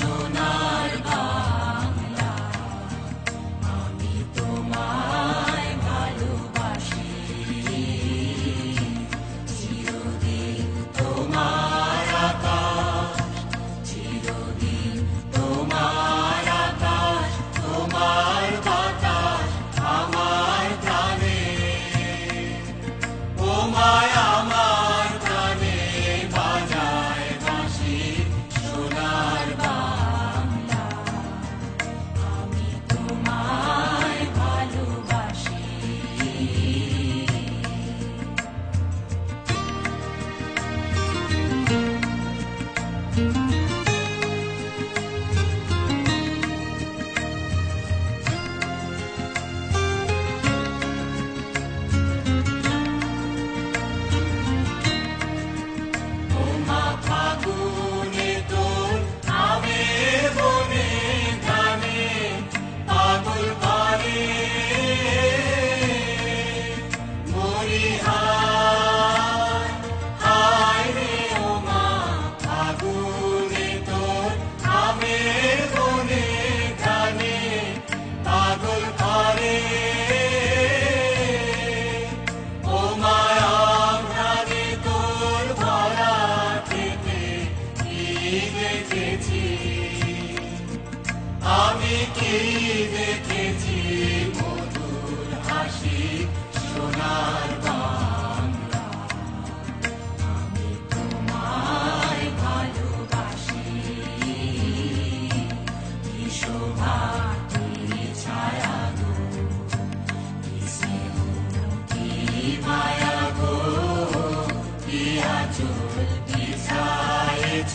national. কি দেখেছি মধুর হাসি সোনার বাংলা আমি তোমায় ভালোবাসি কি শোভা তুমি ছায়া গো কি স্নেহ কি মায়া গো কি আচল কি ছায়েছ